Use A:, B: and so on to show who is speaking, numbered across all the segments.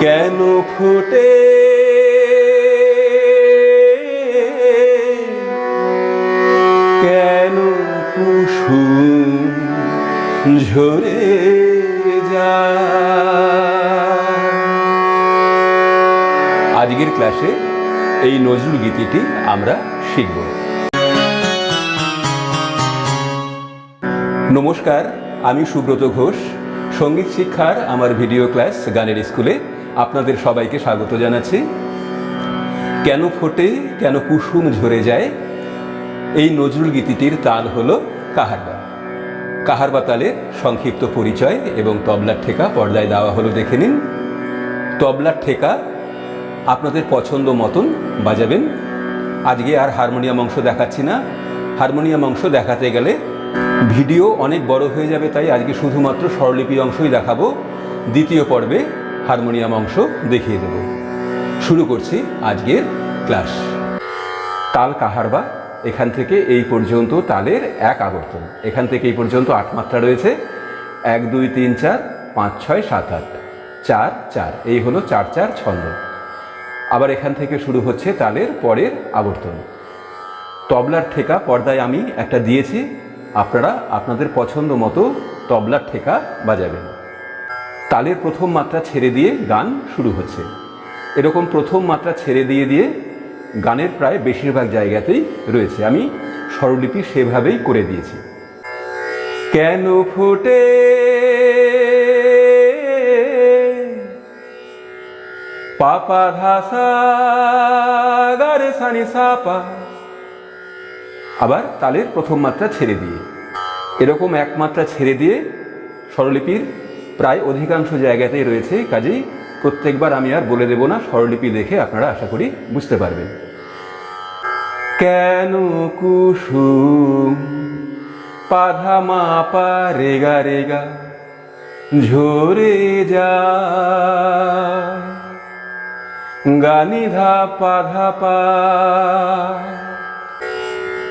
A: কেন ফুটে এই নজরুল গীতিটি আমরা শিখব। নমস্কার, আমি সুব্রত ঘোষ। সংগীত শিক্ষার আমার ভিডিও ক্লাস গানের স্কুলে আপনাদের সবাইকে স্বাগত জানাচ্ছি। কেন ফোটে, কেন কুসুম ঝরে যায়? এই নজরুল গীতিটির তাল হল কাহারবা। কাহারবা তালের সংক্ষিপ্ত পরিচয় এবং তবলার ঠেকা পর্দায় দেওয়া হলো দেখে নিন। তবলার ঠেকা আপনাদের পছন্দ মতন বাজাবেন। আজকে আর হারমোনিয়াম অংশ দেখাচ্ছি না। হারমোনিয়াম অংশ দেখাতে গেলে ভিডিও অনেক বড় হয়ে যাবে, তাই আজকে শুধুমাত্র স্বরলিপি অংশই দেখাবো। দ্বিতীয় পর্বে হারমোনিয়াম অংশ দেখিয়ে দেব। শুরু করছি আজকের ক্লাস। তাল কাহারবা এখান থেকে এই পর্যন্ত তালের এক আবর্তন। এখান থেকে এই পর্যন্ত আট মাত্রা রয়েছে। এক, দুই, তিন, চার, পাঁচ, ছয়, সাত, আট, চার চার। এই হলো চার চার, ছন্দ। আবার এখান থেকে শুরু হচ্ছে তালের পরের আবর্তন। তবলার ঠেকা পর্দায় আমি একটা দিয়েছি, আপনারা আপনাদের পছন্দ মতো তবলার ঠেকা বাজাবেন। তালের প্রথম মাত্রা ছেড়ে দিয়ে গান শুরু হচ্ছে। এরকম প্রথম মাত্রা ছেড়ে দিয়ে দিয়ে গানের প্রায় বেশিরভাগ জায়গাতেই রয়েছে। আমি স্বরলিপি সেভাবেই করে দিয়েছি। কেন ফুটে পাপা ধাসা গারে সানি সাপা। আবার তালের প্রথম মাত্রা ছেড়ে দিয়ে। এরকম এক মাত্রা ছেড়ে দিয়ে স্বরলিপির প্রায় অধিকাংশ জায়গাতেই রয়েছে। কাজেই প্রত্যেকবার আমি আর বলে দেব না, স্বরলিপি দেখে আপনারা আশা করি বুঝতে পারবেন। কেন কুসুম পাধা মাপা রেগা রেগা ঝরে যা গানিধা পাধা পা।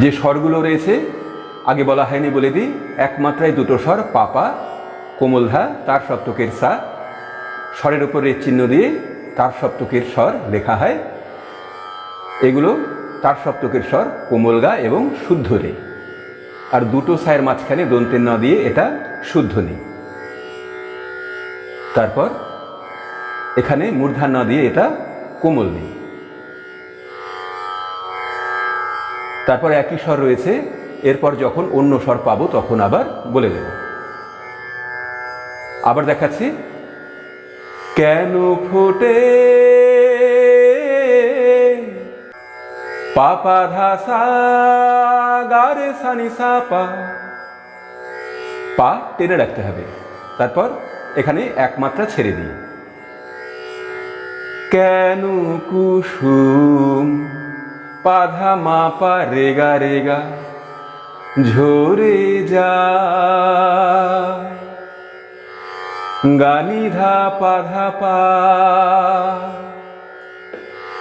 A: যে স্বরগুলো রয়েছে, আগে বলা হয়নি বলে দিই, একমাত্রায় দুটো স্বর, পাপা, কোমলধা, তার সপ্তকের সা। স্বরের উপরে চিহ্ন দিয়ে তার সপ্তকের স্বর লেখা হয়। এগুলো তার সপ্তকের স্বর, কোমলগা এবং শুদ্ধ রে আর দুটো সায়ের মাঝখানে দন্তের না দিয়ে এটা শুদ্ধ নেই। তারপর এখানে মূর্ধা না দিয়ে এটা কোমল তারপর একই স্বর রয়েছে, এরপর যখন অন্য স্বর পাবো তখন আবার বলে দেব। আবার দেখাচ্ছি। কেন ফোটে? পাপা ধাসা সানি সাপা পা। টেনে রাখতে হবে। তারপর এখানে এক মাত্রা ছেড়ে দিই। কেন কুসুম? পাধা মাপা রেগা রেগা ঝরে যা গানিধা পাধা পা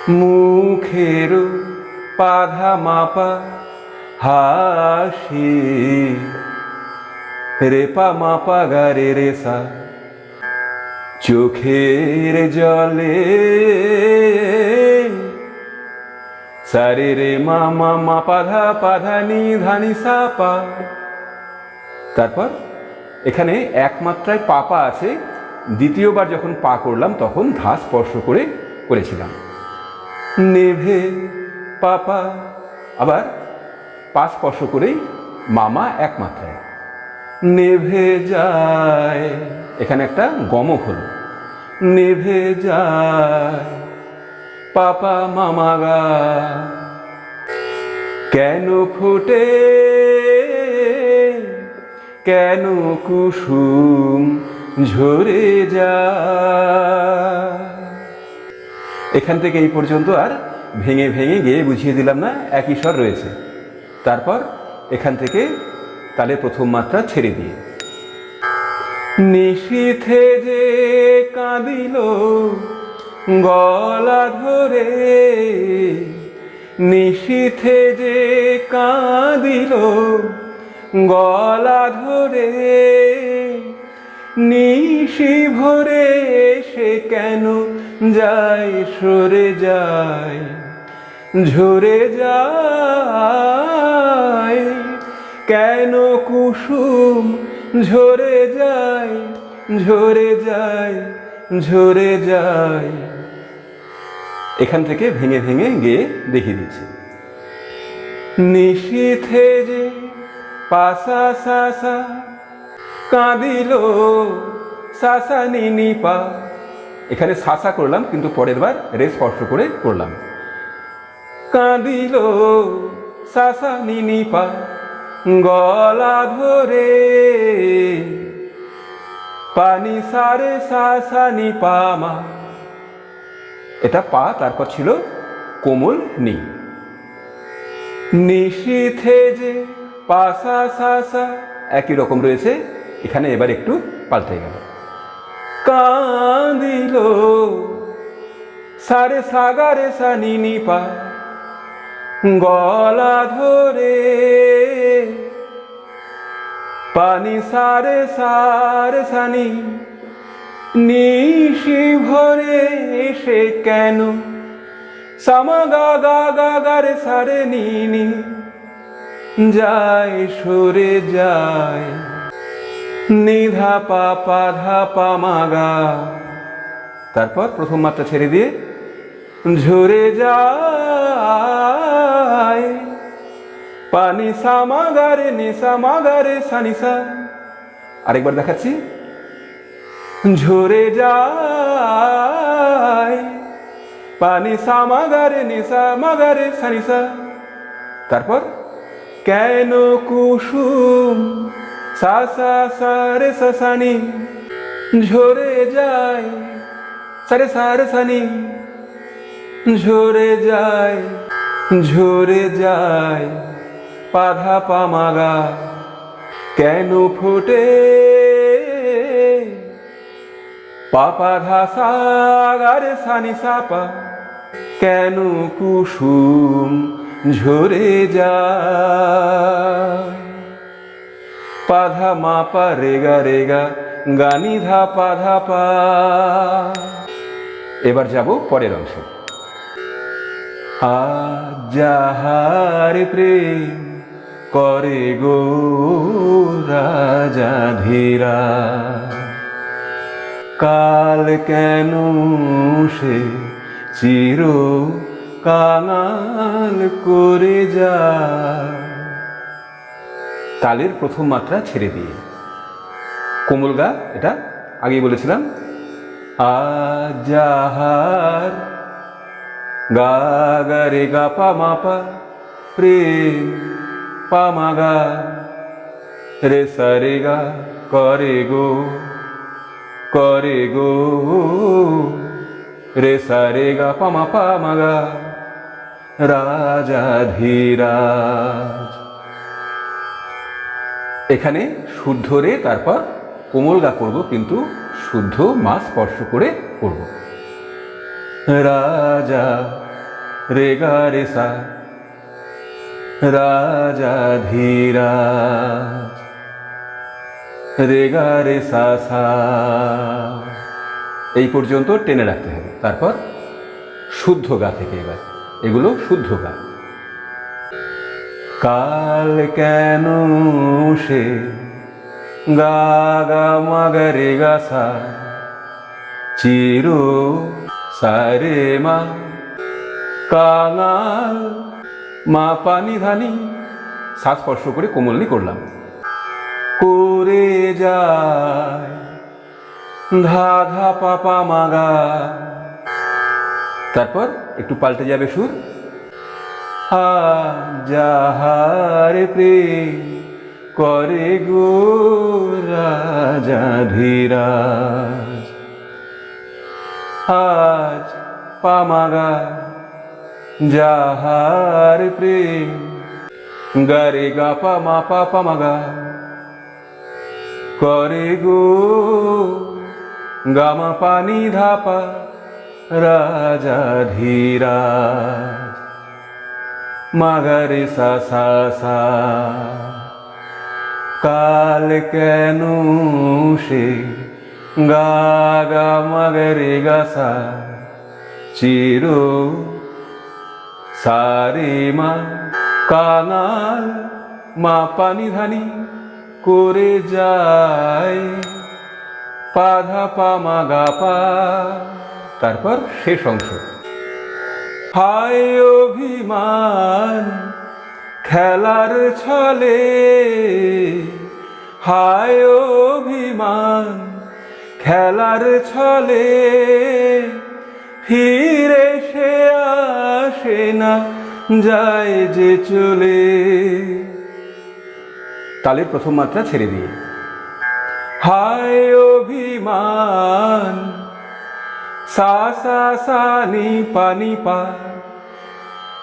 A: মুখের পাধা মাপা হাসি। রেপা মাপা গারে রেসা চোখের জলে। সারে রে মামা, মা পাধা পাধা, নি ধানি সাপা তারপর এখানে একমাত্রায় পাপা আছে। দ্বিতীয়বার যখন পা করলাম, তখন ধা স্পর্শ করে করেছিলাম। নেভে পাপা। আবার পা স্পর্শ করেই মামা একমাত্রায়। নেভে যায়। এখানে একটা গমক হলো। নেভে যায় পাপা মামা গা কেন ফুটে, কেন কুসুম ঝরে যা এখান থেকে এই পর্যন্ত আর ভেঙে ভেঙে গিয়ে বুঝিয়ে দিলাম না একই স্বর রয়েছে। তারপর এখান থেকে তালে প্রথম মাত্রা ছেড়ে দিয়ে নিশীথে যে কাঁদিল গলা ধরে, নিশীথে যে কাঁদিল গলা ধরে, নিশি ভরে সে কেন যায়, সরে যায়, ঝরে যায়, কেন কুসুম ঝরে যায় ঝরে যায় ঝরে যায়। এখান থেকে ভেঙে ভেঙে গিয়ে দেখিয়ে দিচ্ছি। নিশীথে যে পাসা সাসা কাঁদিল সাসা নিনি পা। এখানে সাসা করলাম, কিন্তু পরের বার রে স্পর্শ করে করলাম। কাঁদিল সাসা নিনি পা। গলা ধরে পানি সারে সাসা নি পামা। এটা পা, তারপর ছিল কোমল নি নিশীথে যে পাসা সাসা একই রকম রয়েছে। এখানে এবার একটু পাল্টে গেল। কাঁদিল, সারে সাগারে সানি পা গলা ধরে পানি সারে সারে সানি নিশি ভরে সে কেন? সামা গা গা গা গা রে সারে নিনি, যায় সরে যায়। নিধা পা পা ধা পা মাগা তারপর প্রথম মাত্রা ছেড়ে দিয়ে ঝরে যায়। পানি সামাগারে নিসা মাগারে সানিসা আরেকবার দেখাচ্ছি। ঝরে যায়। পানি সামাগারে নিসা মাগারে সানিসা তারপর, কেন কুসুম? সাসা সারে সাসানি ঝরে যায়। সারে সারে সানি ঝরে যায় ঝরে যায় পাধা পামাগা কেন ফোটে? পাপা ধা সাগারে সানি সাপা। কেন কুসুম ঝরে যায়? পাধা মাপা রেগা রেগা, গানি ধা পাধা পা। এবার যাব পরের অংশ। আজ যাহার প্রেম করে গো রাজা ধীরা। কাল কেন সে চির কাঙাল করে যা তালের প্রথম মাত্রা ছেড়ে দিয়ে। কোমল গা, এটা আগেই বলেছিলাম। আজ যাহার গা গা রে গা পা মা পা প্রেম পা মা গা, রে সা রে গা করে গো করে গো, রে সা রে গা পা মা পা মা রাজা ধীরাজ। এখানে শুদ্ধ রে, তারপর কোমল গা করব, কিন্তু শুদ্ধ মা স্পর্শ করে করব। রাজা রে গা সা রাজা ধীরাজ রে গা সা সা এই পর্যন্ত টেনে রাখতে হবে। তারপর শুদ্ধ গা থেকে এবার। এগুলো শুদ্ধ গা। কাল কেন সে গা গা মাগা রে গা সা চির সারে মা, কাঙাল। মা পানি ধানি, শ্বাস স্পর্শ করে কোমলনি করলাম। করে যায় ধা ধা পাপা মাগা। তারপর একটু পাল্টে যাবে সুর। হা যাহার প্রেম করে গো রাজা ধীরাজ। আজ পামাগা যাহার প্রেম গারে গা পা মা পা পা মা করে গো গামা পানি ধাপা রাজা ধীরাজ, মাগারে সা সা সা। কাল কেন সে গা গা মাগারে গা সা চির সারে মা কানাল মা পানি করে যায় পা মা গা পা তারপর শেষ অংশ হায় অভিমান খেলার ছলে হায় অভিমান খেলার ছলে ফিরে সে আসে না, যায় যে চলে। তালের প্রথম মাত্রা ছেড়ে দিয়ে। হায় অভিমান, সা সা সা নি পানি পা।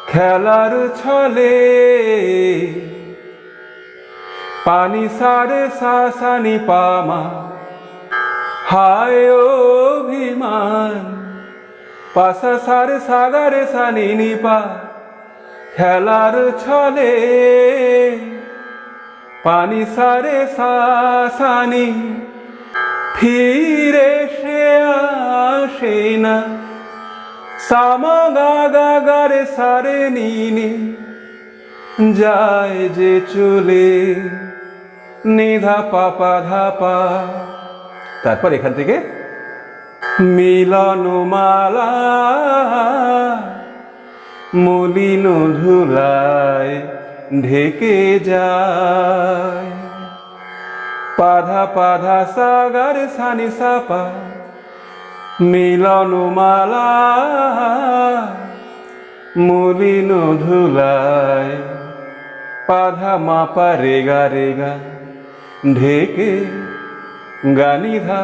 A: খেলার ছলে পানি সারে সা সা নি পামা হায় অভিমান। পাশা সারে সাগারে সানি নি পা খেলার ছলে। পানি সারে সাসানি ফিরে সে আসে না। সামা গা গা গা রে সারে নিনি যায় যে চলে। নিধা পাপা ধাপা তারপর এখান থেকে মিলন মালা মলিন ধুলায় ঢেকে যায়। পাধা পাধা সাগর সানি সাপা মিলন মালা মলিন ধুলায় পাধা মাপা রেগা রেগা ঢেকে গানিধা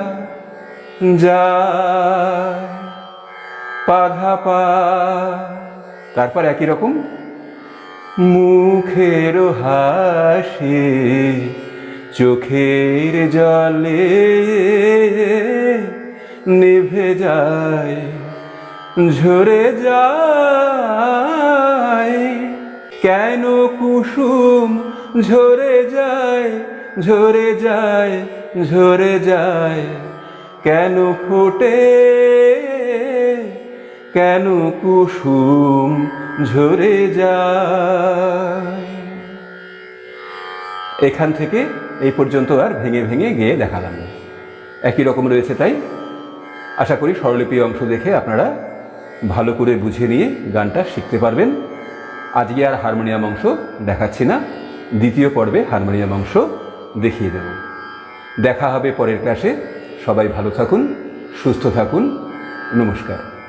A: যায়, পাধা পা। তারপর একই রকম, মুখের হাসি চোখের জলে নিভে যায়, ঝরে যায়। কেন কুসুম ঝরে যায় ঝরে যায় ঝরে যায়। কেন ফোটে? কেন কুসুম ঝরে যায়? এখান থেকে এই পর্যন্ত আর ভেঙে ভেঙে গিয়ে দেখালাম। একই রকম রয়েছে তাই? আশা করি স্বরলিপি অংশ দেখে আপনারা ভালো করে বুঝে নিয়ে গানটা শিখতে পারবেন। আজকে আর হারমোনিয়াম অংশ দেখাচ্ছি না। দ্বিতীয় পর্বে হারমোনিয়াম অংশ দেখিয়ে দেব। দেখা হবে পরের ক্লাসে সবাই ভালো থাকুন সুস্থ থাকুন। নমস্কার।